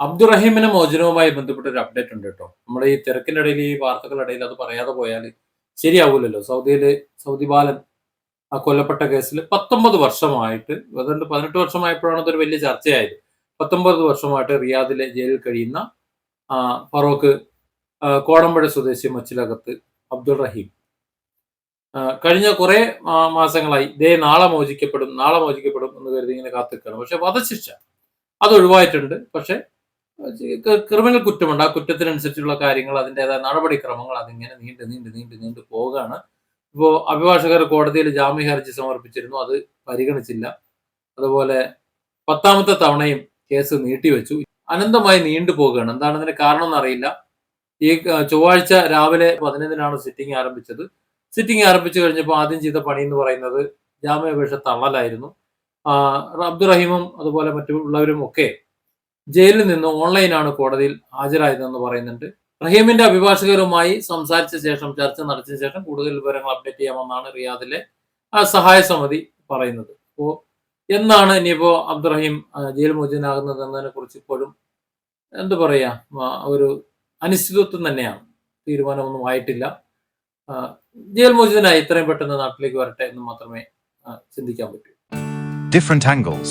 അബ്ദുറഹീമിന്റെ മോചനവുമായി ബന്ധപ്പെട്ട ഒരു അപ്ഡേറ്റ് ഉണ്ട് കേട്ടോ. നമ്മുടെ ഈ തിരക്കിന്റെ ഇടയിൽ ഈ വാർത്തകളുടെ ഇടയിൽ അത് പറയാതെ പോയാൽ ശരിയാവൂലല്ലോ. സൗദിയിലെ സൗദി ബാലൻ ആ കൊല്ലപ്പെട്ട കേസിൽ പത്തൊമ്പത് വർഷമായിട്ട് ഏതാണ്ട് പതിനെട്ട് വർഷമായപ്പോഴാണ് അതൊരു വലിയ ചർച്ചയായത്. പത്തൊമ്പത് വർഷമായിട്ട് റിയാദിലെ ജയിലിൽ കഴിയുന്ന ഫറോക്ക് കോടമ്പഴ സ്വദേശി മച്ചിലകത്ത് അബ്ദുൾ റഹീം കഴിഞ്ഞ കുറെ മാസങ്ങളായി ദേ നാളെ മോചിക്കപ്പെടും നാളെ മോചിക്കപ്പെടും എന്ന് കരുതി ഇങ്ങനെ കാത്തിക്കാണ് പക്ഷെ വധശിക്ഷ അത് ഒഴിവായിട്ടുണ്ട്. പക്ഷെ ക്രിമിനൽ കുറ്റമുണ്ട്. ആ കുറ്റത്തിനനുസരിച്ചുള്ള കാര്യങ്ങൾ അതിന്റെതായ നടപടിക്രമങ്ങൾ അതിങ്ങനെ നീണ്ട് നീണ്ട് നീണ്ട് നീണ്ട് പോവുകയാണ്. ഇപ്പോൾ അഭിഭാഷകർ കോടതിയിൽ ജാമ്യ ഹർജി സമർപ്പിച്ചിരുന്നു. അത് പരിഗണിച്ചില്ല. അതുപോലെ പത്താമത്തെ തവണയും കേസ് നീട്ടിവെച്ചു. അനന്തമായി നീണ്ടു പോകുകയാണ് എന്താണ് ഇതിന് കാരണം എന്നറിയില്ല. ഈ ചൊവ്വാഴ്ച രാവിലെ പതിനൊന്നിനാണ് സിറ്റിംഗ് ആരംഭിച്ചത്. സിറ്റിംഗ് ആരംഭിച്ചു കഴിഞ്ഞപ്പോൾ ആദ്യം ചെയ്ത പണി എന്ന് പറയുന്നത് ജാമ്യാപേക്ഷ തള്ളലായിരുന്നു. അബ്ദുറഹീമും അതുപോലെ മറ്റുള്ളവരും ഒക്കെ ജയിലിൽ നിന്ന് ഓൺലൈനാണ് കോടതിയിൽ ഹാജരായതെന്ന് പറയുന്നുണ്ട്. റഹീമിന്റെ അഭിഭാഷകരുമായി സംസാരിച്ച ശേഷം ചർച്ച നടത്തിയ ശേഷം കൂടുതൽ വിവരങ്ങൾ അപ്ഡേറ്റ് ചെയ്യാമെന്നാണ് റിയാദിലെ സഹായ സമിതി പറയുന്നത്. അപ്പോൾ എന്നാണ് ഇനിയിപ്പോ അബ്ദുറഹീം ജയിൽ മോചിതനാകുന്നത് എന്നതിനെ കുറിച്ച് ഇപ്പോഴും എന്താ പറയാ? ഒരു അനിശ്ചിതത്വം തന്നെയാണ്. തീരുമാനമൊന്നും ആയിട്ടില്ല. ജയിൽ മോചിതനായി ഇത്രയും പെട്ടെന്ന് നാട്ടിലേക്ക് വരട്ടെ എന്ന് മാത്രമേ ചിന്തിക്കാൻ പറ്റൂ. Different angles.